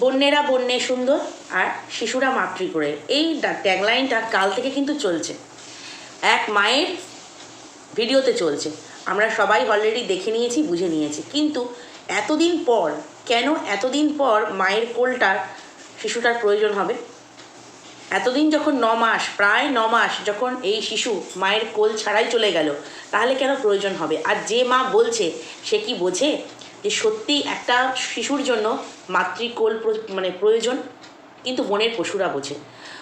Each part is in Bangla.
বন্যেরা বন্যে সুন্দর আর শিশুরা মাতৃ করে। এই ট্যাগলাইনটা কাল থেকে কিন্তু চলছে। এক মায়ের ভিডিওতে চলছে। আমরা সবাই অলরেডি দেখে নিয়েছি, বুঝে নিয়েছি। কিন্তু এতদিন পর, কেন এতদিন পর মায়ের কোলটার শিশুটার প্রয়োজন হবে? এতদিন যখন ন মাস, প্রায় ন মাস যখন এই শিশু মায়ের কোল ছাড়াই চলে গেল, তাহলে কেন প্রয়োজন হবে? আর যে মা বলছে, সে কি বোঝে? যে সত্যি একটা শিশুর জন্য মাতৃকোল মানে প্রয়োজন, কিন্তু বনের পশুরা বোঝে।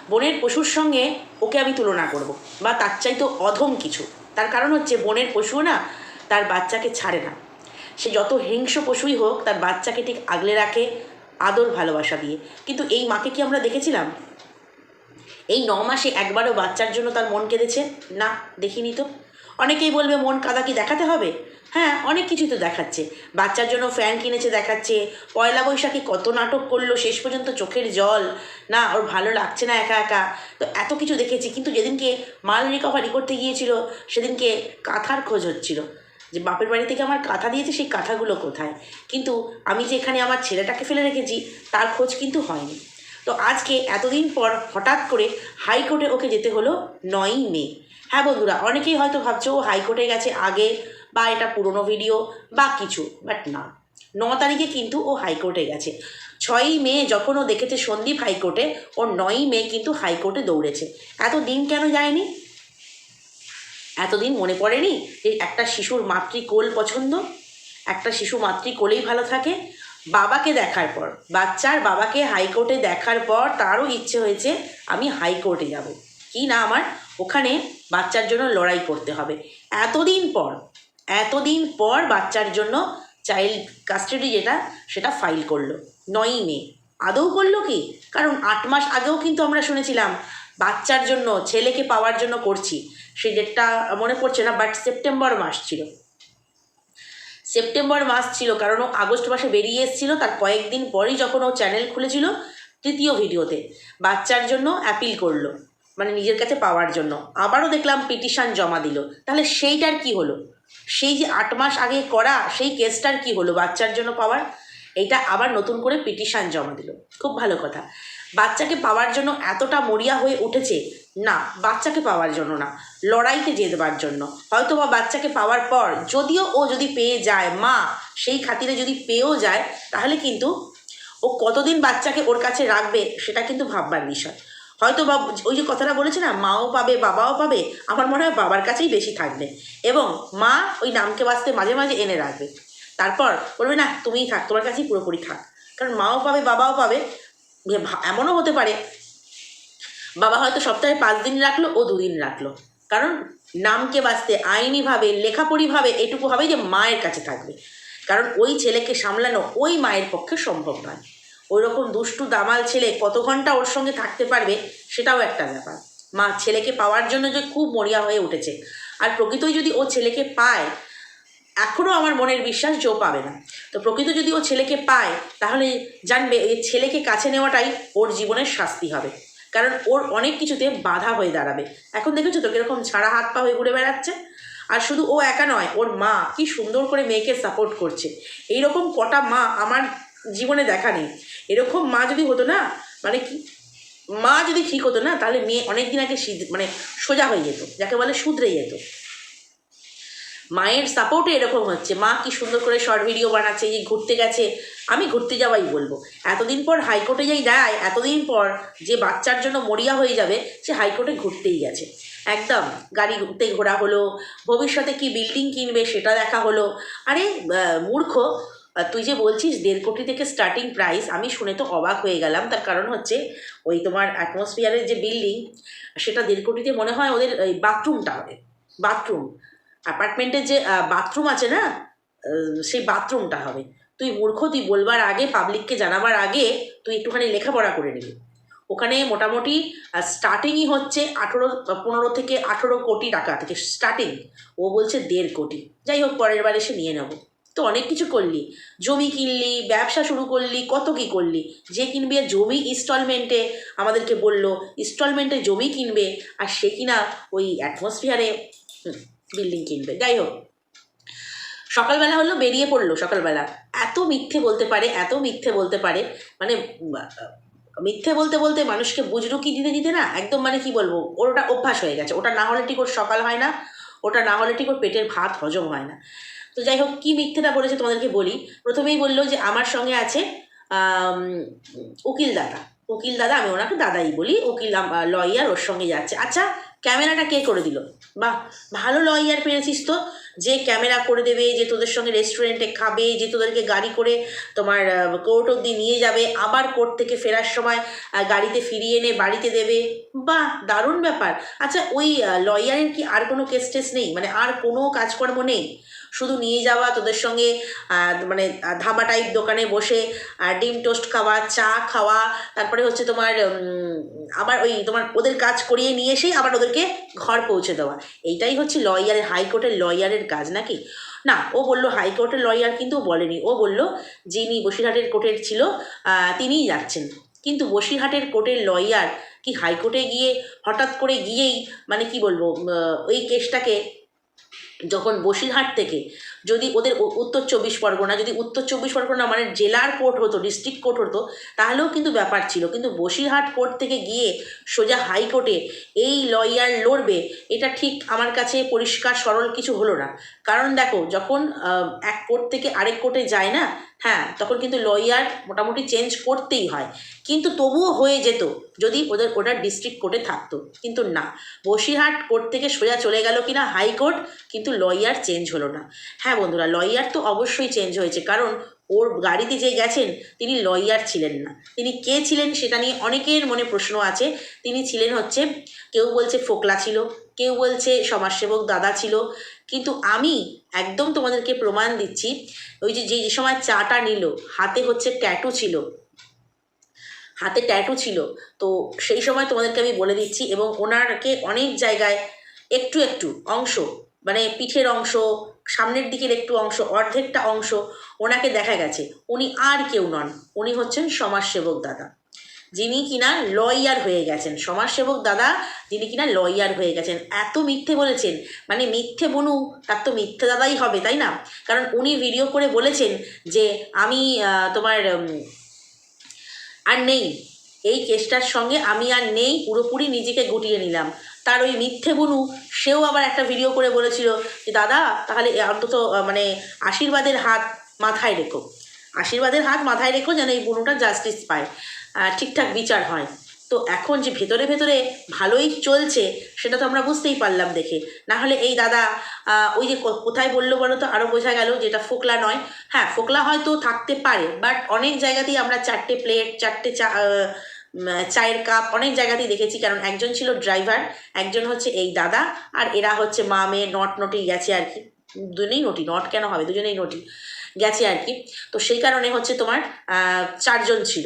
বনের পশুর সঙ্গে ওকে আমি তুলনা করব, বা তার চাইতো অধম কিছু। তার কারণ হচ্ছে বনের পশুও না, তার বাচ্চাকে ছাড়ে না। সে যত হিংস্র পশুই হোক, তার বাচ্চাকে ঠিক আগলে রাখে, আদর, ভালোবাসা দিয়ে। কিন্তু এই মাকে কি আমরা দেখেছিলাম? এই ন মাসে একবারও বাচ্চার জন্য তার মন কেঁদেছে? না, দেখিনি তো। অনেকেই বলবে, মন কাদা কি দেখাতে হবে? হ্যাঁ অনেক কিছুই তো দেখাচ্ছে। বাচ্চার জন্য ফ্যান কিনেছে দেখাচ্ছে। পয়লা বৈশাখে কত নাটক করল, শেষ পর্যন্ত চোখের জল। না, ওর ভালো লাগছে না একা একা। তো এত কিছু দেখেছি, কিন্তু যেদিনকে মাল রিকভারি করতে গিয়েছিল, সেদিনকে কাঁথার খোঁজ হচ্ছিল। যে বাপের বাড়ি থেকে আমার কাঁথা দিয়েছে, সেই কাঁথাগুলো কোথায়? কিন্তু আমি যে এখানে আমার ছেলেটাকে ফেলে রেখেছি, তার খোঁজ কিন্তু হয়নি। তো আজকে এতদিন পর হঠাৎ করে হাইকোর্টে ওকে যেতে হলো নয়ই মে। হ্যাঁ বন্ধুরা, অনেকেই হয়তো ভাবছ, ও হাইকোর্টে গেছে আগে বা এটা পুরনো ভিডিও বা কিছু বাট না। ন তারিখে কিন্তু ও হাইকোর্টে গেছে। ছয়ই মে যখন ও দেখেছে সন্দীপ হাইকোর্টে, ওর নয়ই মে কিন্তু হাইকোর্টে দৌড়েছে। এত দিন কেন যায়নি? এতদিন মনে পড়েনি যে একটা শিশুর মাতৃকোল পছন্দ? একটা শিশু মাতৃকোলেই ভালো থাকে? বাবাকে দেখার পর, বাচ্চার বাবাকে হাইকোর্টে দেখার পর তারও ইচ্ছে হয়েছে আমি হাইকোর্টে যাব। কি না আমার? ওখানে বাচ্চার জন্য লড়াই করতে হবে। এতদিন পর এতদিন পর বাচ্চার জন্য চাইল্ড কাস্টাডি যেটা, সেটা ফাইল করল। নয়ই মে। আদৌ করল কি? কারণ আট মাস আগেও কিন্তু আমরা শুনেছিলাম, বাচ্চার জন্য, ছেলেকে পাওয়ার জন্য করছি। সেই ডেটটা মনে পড়ছে না বাট সেপ্টেম্বর মাস ছিল। সেপ্টেম্বর মাস ছিল, কারণ ও আগস্ট মাসে বেরিয়ে এসেছিল, তার কয়েকদিন পরই যখন ও চ্যানেল খুলেছিল, তৃতীয় ভিডিওতে বাচ্চার জন্য অ্যাপিল করল। মানে নিজের কাছে পাওয়ার জন্য। আবারও দেখলাম পিটিশান জমা দিল। তাহলে সেইটার কি হলো? সেই যে আট মাস আগে করা, সেই কেসটার কি হলো বাচ্চার জন্য পাওয়ার? এইটা আবার নতুন করে পিটিশান জমা দিল। খুব ভালো কথা। বাচ্চাকে পাওয়ার জন্য এতটা মরিয়া হয়ে উঠেছে? না, বাচ্চাকে পাওয়ার জন্য না। লড়াইতে যেতে জন্য। হয়তো বা বাচ্চাকে পাওয়ার পর যদিও ও যদি পেয়ে যায়, মা সেই খাতিরে যদি পেয়েও যায়, তাহলে কিন্তু ও কতদিন বাচ্চাকে ওর কাছে রাখবে, সেটা কিন্তু ভাববার বিষয়। হয়তো বা ওই যে কথাটা বলেছে না, মাও পাবে, বাবাও পাবে, আমার মনে হয় বাবার কাছেই বেশি থাকবে। এবং মা ওই নামকে বাঁচতে মাঝে মাঝে এনে রাখবে। তারপর বলবে, না, তুমিই থাক, তোমার কাছেই পুরোপুরি থাক। কারণ মাও পাবে, বাবাও পাবে এমনও হতে পারে। বাবা হয়তো সপ্তাহে পাঁচ দিন রাখল, ও দুদিন রাখল। কারণ নামকে বাঁচতে আইনিভাবে, লেখাপড়িভাবে এটুকু হবে যে মায়ের কাছে থাকবে। কারণ ওই ছেলেকে সামলানো ওই মায়ের পক্ষে সম্ভব নয়। ওই রকম দুষ্টু দামাল ছেলে কত ঘণ্টা ওর সঙ্গে থাকতে পারবে সেটাও একটা ব্যাপার। মা ছেলেকে পাওয়ার জন্য যে খুব মরিয়া হয়ে উঠেছে। আর প্রকৃতই যদি ও ছেলেকে পায় এখনও আমার মনের বিশ্বাস যে পাবে না। তো প্রকৃত যদি ও ছেলেকে পায়, তাহলে জানবে এই ছেলেকে কাছে নেওয়াটাই ওর জীবনের শাস্তি হবে। কারণ ওর অনেক কিছুতে বাধা হয়ে দাঁড়াবে। এখন দেখেছ তো কীরকম ছাড়া হাত পা হয়ে ঘুরে বেড়াচ্ছে? আর শুধু ও একা নয়, ওর মা কি সুন্দর করে মেয়েকে সাপোর্ট করছে। এইরকম কটা মা আমার জীবনে দেখা নেই। এরকম মা যদি হতো না মানে কি, মা যদি ঠিক হতো না, তাহলে মেয়ে অনেক দিন আগে মানে সোজা হয়ে যেত, যাকে বলে শুধরে যেত। মায়ের সাপোর্টে এরকম হচ্ছে, মা কি সুন্দর করে শর্ট ভিডিও বানাচ্ছে যে ঘুরতে গেছে, আমি ঘুরতে যাওয়াই বলব। এতদিন পর হাইকোর্টে যাই দেয়, এতদিন পর যে বাচ্চার জন্য মরিয়া হয়ে যাবে, সে হাইকোর্টে ঘুরতেই গেছে। একদম গাড়ি ঘুরতে ঘোরা হলো, ভবিষ্যতে কি বিল্ডিং কিনবে সেটা দেখা হলো। আরে মূর্খ তুই যে বলছিস দেড় কোটি থেকে স্টার্টিং প্রাইস আমি শুনে তো অবাক হয়ে গেলাম। তার কারণ হচ্ছে ওই তোমার অ্যাটমসফিয়ারের যে বিল্ডিং সেটা দেড় কোটিতে মনে হয় ওদের ওই বাথরুমটা হবে। বাথরুম অ্যাপার্টমেন্টের যে বাথরুম আছে না সেই বাথরুমটা হবে। তুই মূর্খ, তুই বলবার আগে পাবলিককে জানাবার আগে তুই একটুখানি লেখাপড়া করে নিবি। ওখানে মোটামুটি স্টার্টিংই হচ্ছে আঠেরো, পনেরো থেকে আঠেরো কোটি টাকা থেকে স্টার্টিং ও বলছে দেড় কোটি। যাই হোক, পরের বার এসে নিয়ে নেব। তো অনেক কিছু করলি। জমি কিনলি, ব্যবসা শুরু করলি, কত কি করলি। যে কিনবে জমি ইনস্টলমেন্টে আমাদেরকে বলল ইনস্টলমেন্টে জমি কিনবে, আর সে কিনা ওই অ্যাটমসফিয়ারে বিল্ডিং কিনবে। যাই হোক। সকালবেলা হলো, বেরিয়ে পড়ল সকালবেলা। এত মিথ্যে বলতে পারে, এত মিথ্যে বলতে পারে মানে মিথ্যে বলতে বলতে মানুষকে বুজরুকি দিতে দিতে না, একদম মানে কি বলব, ওর ওটা অভ্যাস হয়ে গেছে। ওটা না হলে ঠিক ওর সকাল হয় না, ওটা না হলে ঠিক ওর পেটের ভাত হজম হয় না। তো যাই হোক কী মিথ্যেটা বলেছে তোমাদেরকে বলি। প্রথমেই বলল যে, আমার সঙ্গে আছে উকিল দাদা উকিল দাদা আমি ওনাকে দাদাই বলি। উকিল লয়ার ওর সঙ্গে যাচ্ছে। আচ্ছা ক্যামেরাটা কে করে দিল? বাহ, ভালো লয়ার পেয়েছিস তো। যে ক্যামেরা করে দেবে, যে তোদের সঙ্গে রেস্টুরেন্টে খাবে, যে তোদেরকে গাড়ি করে তোমার কোর্ট অবধি নিয়ে যাবে, আবার কোর্ট থেকে ফেরার সময় গাড়িতে ফিরিয়ে এনে বাড়িতে দেবে। বাহ, দারুণ ব্যাপার। আচ্ছা ওই লয়ারের কি আর কোনো কেস টেস নেই? মানে আর কোনো কাজকর্ম নেই? শুধু নিয়ে যাওয়া, তোদের সঙ্গে মানে ধাবা টাইপ দোকানে বসে ডিম টোস্ট খাওয়া, চা খাওয়া, তারপরে হচ্ছে তোমার আবার ওই তোমার ওদের কাজ করিয়ে নিয়ে এসেই আবার ওদেরকে ঘর পৌঁছে দেওয়া। এইটাই হচ্ছে লয়ারের হাইকোর্টের লয়ারের কাজ নাকি? না, ও বলল হাইকোর্টের লয়ার কিন্তু বলেনি। ও বলল যিনি বসিরহাটের কোর্টের ছিল তিনিই যাচ্ছেন। কিন্তু বসিরহাটের কোর্টের লয়ার কি হাইকোর্টে গিয়ে হঠাৎ করে গিয়েই মানে কি বলব ওই কেসটাকে যখন বসিরহাট থেকে যদি ওদের উত্তর চব্বিশ পরগনা, যদি উত্তর চব্বিশ পরগনা মানে জেলার কোর্ট হতো ডিস্ট্রিক্ট কোর্ট হতো, তাহলেও কিন্তু ব্যাপার ছিল। কিন্তু বসিরহাট কোর্ট থেকে গিয়ে সোজা হাইকোর্টে এই লয়ার লড়বে, এটা ঠিক আমার কাছে পরিষ্কার, সরল কিছু হলো না। কারণ দেখো, যখন এক কোর্ট থেকে আরেক কোর্টে যায় না হ্যাঁ তখন কিন্তু লয়ার মোটামুটি চেঞ্জ করতেই হয়। কিন্তু তবুও হয়ে যেত যদি ওদের ওটা ডিস্ট্রিক্ট কোর্টে থাকতো। কিন্তু না। বসিরহাট কোর্ট থেকে সোজা চলে গেল কিনা হাইকোর্ট কিন্তু লয়ার চেঞ্জ হলো না। হ্যাঁ বন্ধুরা লয়ার তো অবশ্যই চেঞ্জ হয়েছে। কারণ ওর গাড়িতে যে গেছেন, তিনি লয়ার ছিলেন না। তিনি কে ছিলেন সেটা নিয়ে অনেকের মনে প্রশ্ন আছে। তিনি ছিলেন হচ্ছে, কেউ বলছে ফোকলা ছিল, কেউ বলছে সমাজসেবক দাদা ছিল। কিন্তু আমি একদম তোমাদেরকে প্রমাণ দিচ্ছি, ওই যে যে সময় চাটা নিল, হাতে হচ্ছে ট্যাটু ছিল। হাতে ট্যাটু ছিল। তো সেই সময় তোমাদেরকে আমি বলে দিচ্ছি এবং ওনারকে অনেক জায়গায় একটু একটু অংশ মানে পিঠের অংশ সামনের দিকের একটু অংশ, অর্ধেকটা অংশ ওনাকে দেখা গেছে। উনি আর কেউ নন, উনি হচ্ছেন সমাজসেবক দাদা। যিনি কিনা লয়ার হয়ে গেছেন। সমাজসেবক দাদা যিনি কিনা লয়ার হয়ে গেছেন। এত মিথ্যে বলেছেন। মানে মিথ্যে বনু, তার তো মিথ্যে দাদাই হবে, তাই না? কারণ উনি ভিডিও করে বলেছেন যে আমি তোমার আর নেই। এই কেসটার সঙ্গে আমি আর নেই, পুরোপুরি নিজেকে গুটিয়ে নিলাম। তার ওই মিথ্যে বুনু, সেও আবার একটা ভিডিও করে বলেছিল যে, দাদা, তাহলে অন্তত মানে আশীর্বাদের হাত মাথায় রেখো। আশীর্বাদের হাত মাথায় রেখো যেন এই বুনুটা জাস্টিস পায়। ঠিকঠাক বিচার হয়। তো এখন যে ভেতরে ভেতরে ভালোই চলছে, সেটা তো আমরা বুঝতেই পারলাম দেখে। না হলে এই দাদা ওই যে কোথায় বলল বলো তো আরও বোঝা গেল যেটা ফোকলা নয়। হ্যাঁ ফোকলা হয়তো থাকতে পারে বাট অনেক জায়গাতেই আমরা চারটে প্লেট চারটে চা চায়ের কাপ অনেক জায়গাতেই দেখেছি, কারণ একজন ছিল ড্রাইভার, একজন হচ্ছে এই দাদা, আর এরা হচ্ছে মা, মেয়ে, নট, নটি গেছে আর কি। দুজনেই নটি, নট কেন হবে? দুজনেই নটি গেছে আর কি। তো সেই কারণে হচ্ছে তোমার চারজন ছিল।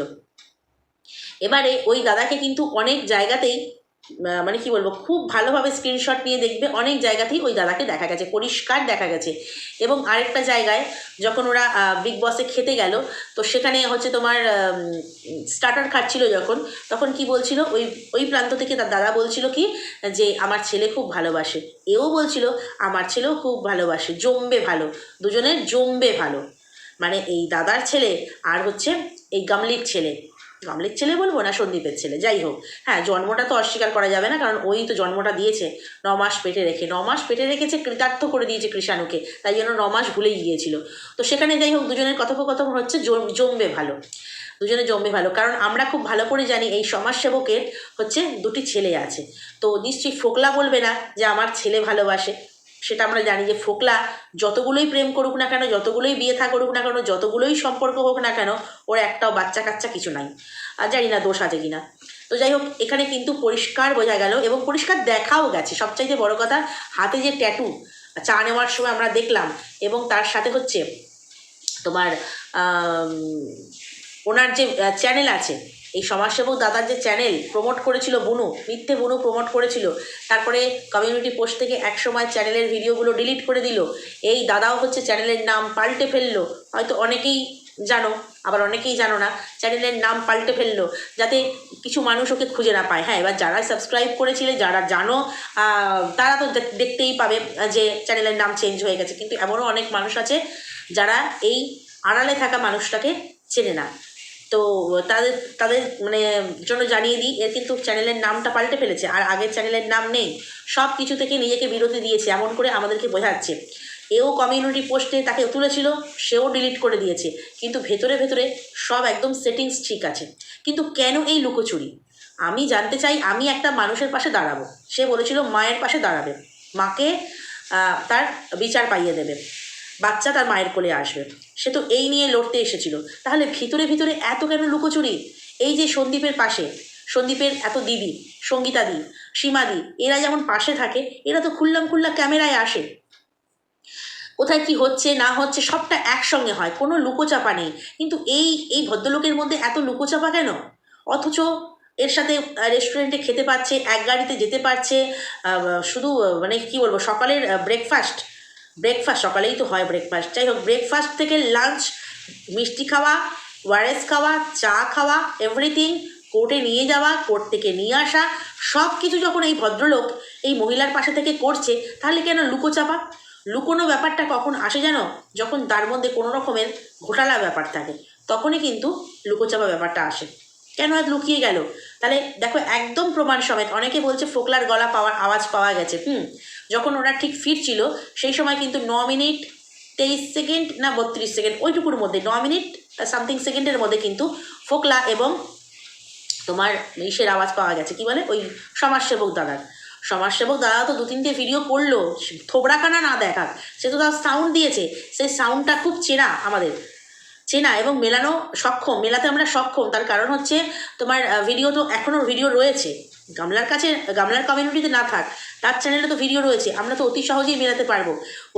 এবারে ওই দাদাকে কিন্তু অনেক জায়গাতেই মানে কি বলব, খুব ভালোভাবে স্ক্রিনশট নিয়ে দেখবে। অনেক জায়গাতেই ওই দাদাকে দেখা গেছে, পরিষ্কার দেখা গেছে। এবং আরেকটা জায়গায় যখন ওরা বিগ বসে খেতে গেল, তো সেখানে হচ্ছে তোমার স্টার্টার খাচ্ছিল যখন, তখন কি বলছিল, ওই ওই প্রান্ত থেকে তার দাদা বলছিল কি, যে আমার ছেলে খুব ভালোবাসে। এও বলছিল, আমার ছেলেও খুব ভালোবাসে, জমবে ভালো, দুজনের জমবে ভালো। মানে এই দাদার ছেলে আর হচ্ছে এই গামলির ছেলে। গামলির ছেলে বলব না সন্দীপের ছেলে? যাই হোক হ্যাঁ জন্মটা তো অস্বীকার করা যাবে না, কারণ ওই তো জন্মটা দিয়েছে ন মাস পেটে রেখে। ন মাস পেটে রেখেছে, কৃতার্থ করে দিয়েছে কৃষাণুকে, তাই জন্য ন মাস ভুলেই গিয়েছিল। তো সেখানে যাই হোক, দুজনের কথোপকথন হচ্ছে জম- জমবে ভালো। দুজনে জমবে ভালো, কারণ আমরা খুব ভালো করে জানি এই সমাজসেবকের হচ্ছে দুটি ছেলে আছে। তো নিশ্চয়ই ফোকলা বলবে না যে আমার ছেলে ভালোবাসে। সেটা আমরা জানি যে ফোকলা যতগুলোই প্রেম করুক না কেন, যতগুলোই বিয়ে থা করুক না কেন, যতগুলোই সম্পর্ক হোক না কেন, ওর একটাও বাচ্চা কাচ্চা কিছু নাই। আর জানি না দোষ আছে কিনা। তো যাই হোক, এখানে কিন্তু পরিষ্কার বোঝা গেল এবং পরিষ্কার দেখাও গেছে। সবচাইতে বড় কথা, হাতে যে ট্যাটু চা নেওয়ার সময় আমরা দেখলাম এবং তার সাথে হচ্ছে তোমার ওনার যে চ্যানেল আছে এই সমাজসেবক দাদার যে চ্যানেল প্রমোট করেছিল বুনু, মিথ্যে বুনু প্রমোট করেছিল, তারপরে কমিউনিটি পোস্ট থেকে একসময় চ্যানেলের ভিডিওগুলো ডিলিট করে দিল। এই দাদাও হচ্ছে চ্যানেলের নাম পাল্টে ফেলল। হয়তো অনেকেই জানো, আবার অনেকেই জানো না চ্যানেলের নাম পাল্টে ফেলল, যাতে কিছু মানুষ ওকে খুঁজে না পায়। হ্যাঁ এবার যারা সাবস্ক্রাইব করেছিলে, যারা জানো তারা তো দেখ- দেখতেই পাবে যে চ্যানেলের নাম চেঞ্জ হয়ে গেছে। কিন্তু এমনও অনেক মানুষ আছে যারা এই আড়ালে থাকা মানুষটাকে চেনে না। তো তাদের তাদের মানে জন্য জানিয়ে দিই এর কিন্তু চ্যানেলের নামটা পাল্টে ফেলেছে, আর আগের চ্যানেলের নাম নেই। সব কিছু থেকে নিজেকে বিরতি দিয়েছে, এমন করে আমাদেরকে বোঝাচ্ছে। এও কমিউনিটি পোস্টে তাকে তুলেছিল, সেও ডিলিট করে দিয়েছে। কিন্তু ভেতরে ভেতরে সব একদম সেটিংস ঠিক আছে। কিন্তু কেন এই লুকোচুরি? আমি জানতে চাই, আমি একটা মানুষের পাশে দাঁড়াবো। সে বলেছিল, মায়ের পাশে দাঁড়াবে। মাকে তার বিচার পাইয়ে দেবে। বাচ্চা তার মায়ের কোলে আসবে। সে তো এই নিয়ে লড়তে এসেছিল। তাহলে ভিতরে ভিতরে এত কেন লুকোচুরি এই যে সন্দীপের পাশে, সন্দীপের এত দিদি সঙ্গীতাদি সীমাদি এরা যেমন পাশে থাকে, এরা তো খুল্লাম খুল্লা ক্যামেরায় আসে। কোথায় কি হচ্ছে, না হচ্ছে, সবটা একসঙ্গে হয়, কোনো লুকোচাপা নেই। কিন্তু এই এই ভদ্রলোকের মধ্যে এত লুকোচাপা কেন? অথচ এর সাথে রেস্টুরেন্টে খেতে পাচ্ছে এক গাড়িতে যেতে পারছে শুধু মানে কি বলব, সকালের ব্রেকফাস্ট ব্রেকফাস্ট সকালেই তো হয় ব্রেকফাস্ট যাই হোক ব্রেকফাস্ট থেকে লাঞ্চ মিষ্টি খাওয়া, ওয়ারেস খাওয়া, চা খাওয়া এভরিথিং কোর্টে নিয়ে যাওয়া কোর্ট থেকে নিয়ে আসা সব কিছু যখন এই ভদ্রলোক এই মহিলার পাশে থেকে করছে, তাহলে কেন লুকোচাপা? লুকোনো ব্যাপারটা কখন আসে যেন যখন তার মধ্যে কোনো রকমের ঘোটালা ব্যাপার থাকে, তখনই কিন্তু লুকোচাপা ব্যাপারটা আসে। কেন আজ লুকিয়ে গেল? তাহলে দেখো একদম প্রমাণ সমেত অনেকে বলছে ফোকলার গলা পাওয়ার আওয়াজ পাওয়া গেছে। হুম, যখন ওরা ঠিক ফিট ছিল সেই সময় কিন্তু ন মিনিট তেইশ সেকেন্ড না বত্রিশ সেকেন্ড, ওইটুকুর মধ্যে, ন মিনিট সামথিং সেকেন্ডের মধ্যে কিন্তু ফোকলা এবং তোমার ইসের আওয়াজ পাওয়া গেছে। কি বলে? ওই সমাজসেবক দাদার। সমাজসেবক দাদা তো দু তিনটে ভিডিও করল, থোবড়াখানা না দেখাক, সে তো তার সাউন্ড দিয়েছে, সেই সাউন্ডটা খুব চেনা আমাদের। চেনা এবং মেলানো সক্ষম, মেলাতে আমরা সক্ষম। তার কারণ হচ্ছে তোমার ভিডিও তো এখনও ভিডিও রয়েছে। গামলার কাছে, গামলার কমিউনিটিতে না থাক, তার চ্যানেলে তো ভিডিও রয়েছে। আমরা তো অতি সহজেই মেলাতে পারব।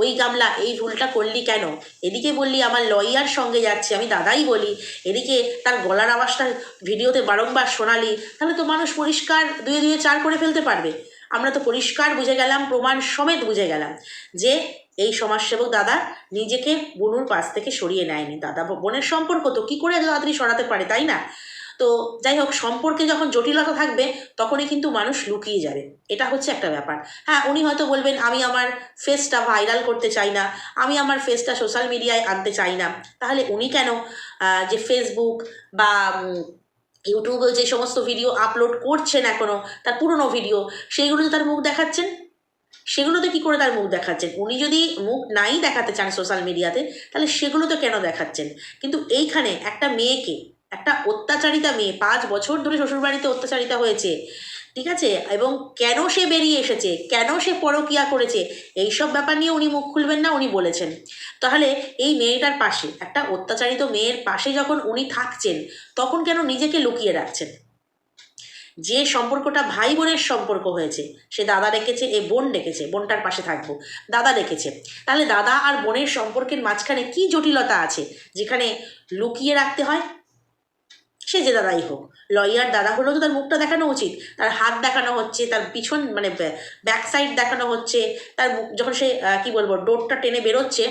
ওই গামলা, এই ভুলটা করলি কেন? এদিকে বললি আমার লয়ার সঙ্গে যাচ্ছে, আমি দাদাই বলি। এদিকে তার গলার আওয়াজটা ভিডিওতে বারংবার শোনালি। তাহলে তো মানুষ পরিষ্কার দুয়ে দুয়ে চার করে ফেলতে পারবে। আমরা তো পরিষ্কার বুঝে গেলাম, প্রমাণ সমেত বুঝে গেলাম যে এই সমাজসেবক দাদা নিজেকে বনুর পাশ থেকে সরিয়ে নেয়নি। দাদা বোনের সম্পর্ক তো কী করে তাড়াতাড়ি সরাতে পারে, তাই না? তো যাই হোক, সম্পর্কে যখন জটিলতা থাকবে, তখনই কিন্তু মানুষ লুকিয়ে যাবে। এটা হচ্ছে একটা ব্যাপার। হ্যাঁ উনি হয়তো বলবেন, আমি আমার ফেসটা ভাইরাল করতে চাই না, আমি আমার ফেসটা সোশ্যাল মিডিয়ায় আনতে চাই না। তাহলে উনি কেন যে ফেসবুক বা ইউটিউবে যে সমস্ত ভিডিও আপলোড করছেন এখনও তার পুরনো ভিডিও সেইগুলো তার মুখ দেখাচ্ছেন? সেগুলোতে কি করে তার মুখ দেখাচ্ছেন? উনি যদি মুখ নাই দেখাতে চান সোশ্যাল মিডিয়াতে তাহলে সেগুলোতে কেন দেখাচ্ছেন? কিন্তু এইখানে একটা মেয়েকে, একটা অত্যাচারিতা মেয়ে, পাঁচ বছর ধরে শ্বশুরবাড়িতে অত্যাচারিতা হয়েছে, ঠিক আছে? এবং কেন সে বেরিয়ে এসেছে? কেন সে পরকিয়া করেছে? এইসব ব্যাপার নিয়ে উনি মুখ খুলবেন না, উনি বলেছেন। তাহলে এই মেয়েটার পাশে, একটা অত্যাচারিত মেয়ের পাশে যখন উনি থাকছেন, তখন কেন নিজেকে লুকিয়ে রাখছেন? যে সম্পর্কটা ভাই বোনের সম্পর্ক হয়েছে, সে দাদা রেখেছে এ বোন ডেকেছে, বোনটার পাশে থাকব, দাদা ডেকেছে। তাহলে দাদা আর বোনের সম্পর্কের মাঝখানে কি জটিলতা আছে, যেখানে লুকিয়ে রাখতে হয়? সে যে দাদাই হোক, লয়ার দাদা হলেও তো তার মুখটা দেখানো উচিত, তার হাত দেখানো হচ্ছে, তার পিছন মানে ব্যাক সাইড দেখানো হচ্ছে, তার যখন সে কি বলব, ডোরটা টেনে বেরোচ্ছে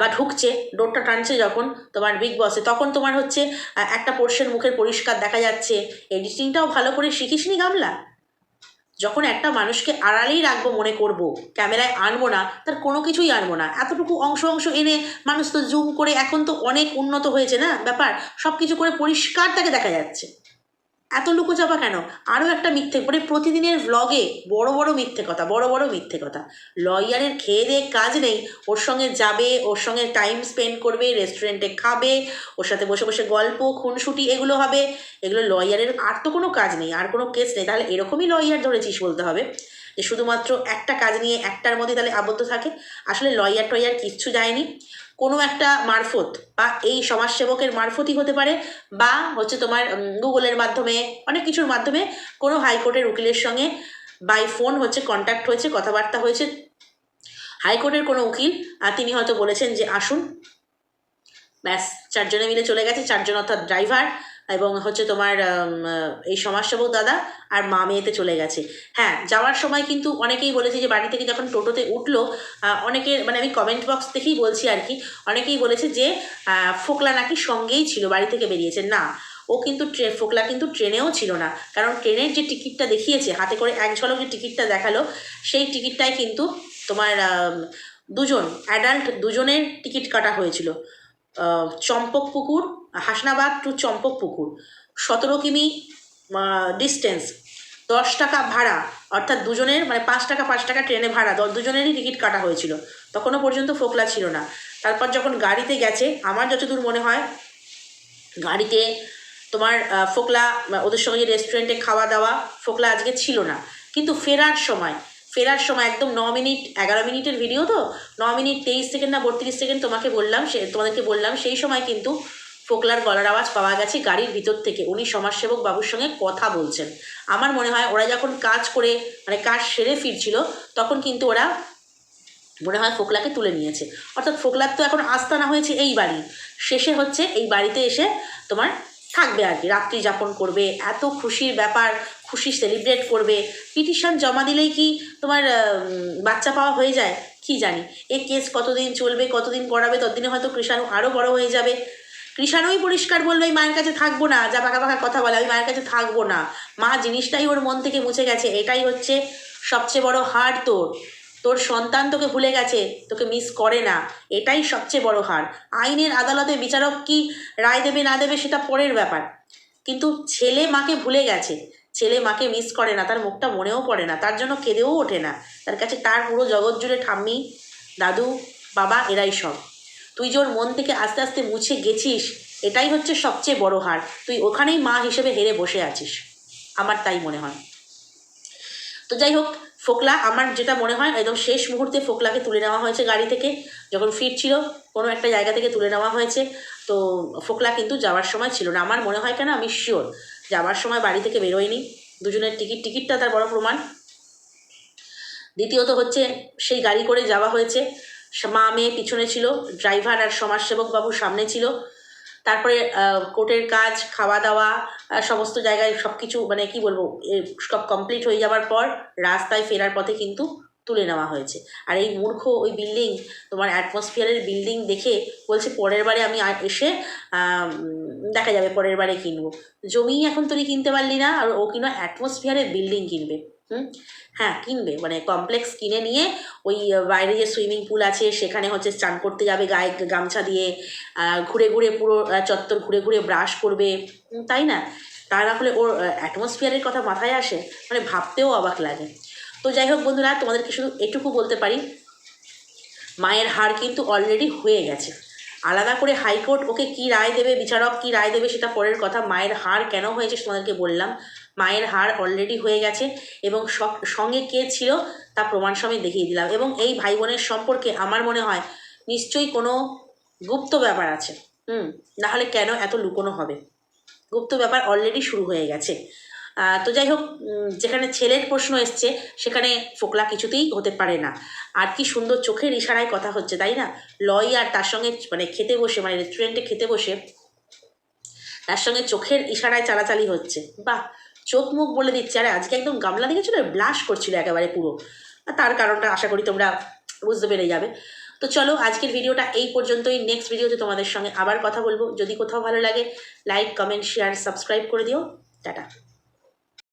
বা ঢুকছে ডোরটা টানছে যখন তোমার বিগ বসে তখন তোমার হচ্ছে একটা পোর্শন মুখের পরিষ্কার দেখা যাচ্ছে। এডিটিংটাও ভালো করে শিখিসনি গামলা? যখন একটা মানুষকে আড়ালেই রাখব মনে করব, ক্যামেরায় আনব না, তার কোনো কিছুই আনব না। এতটুকু অংশ অংশ এনে মানুষ তো জুম করে এখন তো অনেক উন্নত হয়েছে না? ব্যাপার সব কিছু করে পরিষ্কার তাকে দেখা যাচ্ছে। এত লুকো লুকোচাপা কেন? আরও একটা মিথ্যে মানে প্রতিদিনের ভ্লগে বড় বড় মিথ্যে কথা, বড় বড় মিথ্যে কথা। লয়ারের খেয়ে দিয়ে কাজ নেই, ওর সঙ্গে যাবে, ওর সঙ্গে টাইম স্পেন্ড করবে রেস্টুরেন্টে খাবে, ওর সাথে বসে বসে গল্প, খুনসুটি, এগুলো হবে। এগুলো লয়ারের আর তো কোনো কাজ নেই, আর কোনো কেস নেই। তাহলে এরকমই লয়ার ধরেছিস বলতে হবে, যে শুধুমাত্র একটা কাজ নিয়ে একটার মধ্যে তাহলে আবদ্ধ থাকে? আসলে লয়ার টয়ার কিচ্ছু যায়নি। কোনো একটা মারফত বা এই সমাজসেবকের মারফতই হতে পারে বা হচ্ছে তোমার গুগলের মাধ্যমে, অনেক কিছুর মাধ্যমে কোনো হাইকোর্টের উকিলের সঙ্গে বাই ফোন হচ্ছে কন্ট্যাক্ট হয়েছে, কথাবার্তা হয়েছে। হাইকোর্টের কোনো উকিল তিনি হয়তো বলেছেন যে আসুন। ব্যাস, চারজনে মিলে চলে গেছে, চারজন অর্থাৎ ড্রাইভার এবং হচ্ছে তোমার এই সমাজসেবক দাদা আর মা মেয়েতে চলে গেছে। হ্যাঁ যাওয়ার সময় কিন্তু অনেকেই বলেছে যে বাড়ি থেকে যখন টোটোতে উঠল আহ, অনেকের মানে আমি কমেন্ট বক্স থেকেই বলছি আর কি অনেকেই বলেছে যে ফোকলা নাকি সঙ্গেই ছিল বাড়ি থেকে বেরিয়েছে। না ও কিন্তু ট্রে ফোকলা কিন্তু ট্রেনেও ছিল না। কারণ ট্রেনের যে টিকিটটা দেখিয়েছে হাতে করে এক ঝলক যে টিকিটটা দেখাল সেই টিকিটটাই কিন্তু তোমার দুজন অ্যাডাল্ট দুজনের টিকিট কাটা হয়েছিল। চম্পক পুকুর, হাসনাবাদ টু চম্পক পুকুর। সতেরো কিমি ডিস্টেন্স দশ টাকা ভাড়া, অর্থাৎ দুজনের মানে পাঁচ টাকা পাঁচ টাকা ট্রেনে ভাড়া দ- দুজনেরই টিকিট কাটা হয়েছিল। তখনও পর্যন্ত ফোকলা ছিল না। তারপর যখন গাড়িতে গেছে, আমার যতদূর মনে হয়, গাড়িতে তোমার ফোকলা, ওদের সঙ্গে রেস্টুরেন্টে খাওয়া দাওয়া, ফোকলা আজকে ছিল না। কিন্তু ফেরার সময় ফেরার সময় একদম ন মিনিট, এগারো মিনিটের ভিডিও তো, ন মিনিট, তেইশ সেকেন্ড না বত্রিশ সেকেন্ড তোমাকে বললাম, সে, তোমাদেরকে বললাম, সেই সময় কিন্তু ফোকলার গলার আওয়াজ পাওয়া গেছে গাড়ির ভিতর থেকে। উনি সমাজসেবক বাবুর সঙ্গে কথা বলছেন। আমার মনে হয় ওরা যখন কাজ করে মানে কাজ সেরে ফিরছিল, তখন কিন্তু ওরা মনে হয় ফোকলাকে তুলে নিয়েছে। অর্থাৎ ফোকলার তো এখন আস্তানা হয়েছে এই বাড়ি। শেষে হচ্ছে এই বাড়িতে এসে তোমার থাকবে আর কি, রাত্রি যাপন করবে, এত খুশির ব্যাপার, খুশি সেলিব্রেট করবে। পিটিশন জমা দিলেই কি তোমার বাচ্চা পাওয়া হয়ে যায়? কি জানি। এ কেস কতদিন চলবে, কতদিন করাবে ততদিনে হয়তো কৃষাণু আরও বড় হয়ে যাবে। কৃষাণুই পরিষ্কার বলবে আমি মায়ের কাছে থাকব না। যা পাকা পাকা কথা বলে, আমি মায়ের কাছে থাকব না। মা জিনিসটাই ওর মন থেকে মুছে গেছে। এটাই হচ্ছে সবচেয়ে বড় হার তোর। তোর সন্তান তোকে ভুলে গেছে, তোকে মিস করে না, এটাই সবচেয়ে বড় হার। আইনের আদালতে বিচারক কি রায় দেবে না দেবে সেটা পরের ব্যাপার। কিন্তু ছেলে মাকে ভুলে গেছে, ছেলে মাকে মিস করে না, তার মুখটা মনেও পড়ে না, তার জন্য কেঁদেও ওঠে না। তার কাছে তার পুরো জগৎ জুড়ে ঠাম্মি, দাদু, বাবা, এরাই সব। তুই যে ওর মন থেকে আস্তে আস্তে মুছে গেছিস, এটাই হচ্ছে সবচেয়ে বড় হার। তুই ওখানেই মা হিসেবে হেরে বসে আছিস। আমার তাই মনে হয়। তো যাই হোক, ফোকলা আমার যেটা মনে হয়, একদম শেষ মুহূর্তে ফোকলাকে তুলে নেওয়া হয়েছে গাড়ি থেকে। যখন ফিরছিল, কোনো একটা জায়গা থেকে তুলে নেওয়া হয়েছে। তো ফোকলা কিন্তু যাওয়ার সময় ছিল না। আমার মনে হয় কেন, আমি শিওর যাওয়ার সময় বাড়ি থেকে বেরোয়নি। দুজনের টিকিট, টিকিটটা তার বড় প্রমাণ। দ্বিতীয়ত হচ্ছে, সেই গাড়ি করে যাওয়া হয়েছে। মা, মেয়ে পিছনে ছিল ড্রাইভার আর সমাজসেবক বাবু সামনে ছিল। তারপরে কোর্টের কাজ, খাওয়া দাওয়া সমস্ত জায়গায় সব কিছু মানে কি বলব সব কমপ্লিট হয়ে যাওয়ার পর রাস্তায় ফেরার পথে কিন্তু তুলে নেওয়া হয়েছে। আর এই মূর্খ ওই বিল্ডিং তোমার অ্যাটমসফিয়ারের বিল্ডিং দেখে বলছে পরের বারে আমি এসে দেখা যাবে পরের বারে কিনবো। জমি এখন তুমি কিনতে পারলি না, আর ও কিনা অ্যাটমসফিয়ারের বিল্ডিং কিনবে। হুম? হ্যাঁ কিনবে। মানে কমপ্লেক্স কিনে নিয়ে ওই বাইরে যে সুইমিং পুল আছে, সেখানে হচ্ছে স্নান করতে যাবে, গায়ে গামছা দিয়ে ঘুরে ঘুরে পুরো চত্বর ঘুরে ঘুরে ব্রাশ করবে। তাই না? তা না হলে ওর অ্যাটমসফিয়ারের কথা মাথায় আসে মানে ভাবতেও অবাক লাগে। তো যাই হোক বন্ধুরা, তোমাদেরকে শুধু এটুকু বলতে পারি, মায়ের হার কিন্তু অলরেডি হয়ে গেছে। আলাদা করে হাইকোর্ট ওকে কি রায় দেবে, বিচারক কি রায় দেবে, সেটা পরের কথা। মায়ের হার কেন হয়েছে, তোমাদেরকে বললাম। মায়ের হার অলরেডি হয়ে গেছে এবং সঙ্গে কে ছিল তা প্রমাণ সমেত দেখিয়ে দিলাম এবং এই ভাই বোনের সম্পর্কে আমার মনে হয় নিশ্চয়ই কোনো গুপ্ত ব্যাপার আছে। হুম, নাহলে কেন এত লুকোনো হবে? গুপ্ত ব্যাপার অলরেডি শুরু হয়ে গেছে। তো যাই হোক যেখানে ছেলের প্রশ্ন এসছে, সেখানে ফোকলা কিছুতেই হতে পারে না। আর কি সুন্দর চোখের ইশারায় কথা হচ্ছে, তাই না? লয় আর তার সঙ্গে মানে খেতে বসে মানে রেস্টুরেন্টে খেতে বসে, তার সঙ্গে চোখের ইশারায় চালাচালি হচ্ছে। বাহ! চোখ মুখ বলে দিচ্ছে। আরে, আজকে একদম গামলা দেখেছিল ব্লাশ করছিল একেবারে পুরো। আর তার কারণটা আশা করি তোমরা বুঝতে পেরে যাবে। তো চলো, আজকের ভিডিওটা এই পর্যন্তই। নেক্সট ভিডিওতে তোমাদের সঙ্গে আবার কথা বলব। যদি কোথাও ভালো লাগে লাইক কমেন্ট শেয়ার সাবস্ক্রাইব করে দিও। টাটা।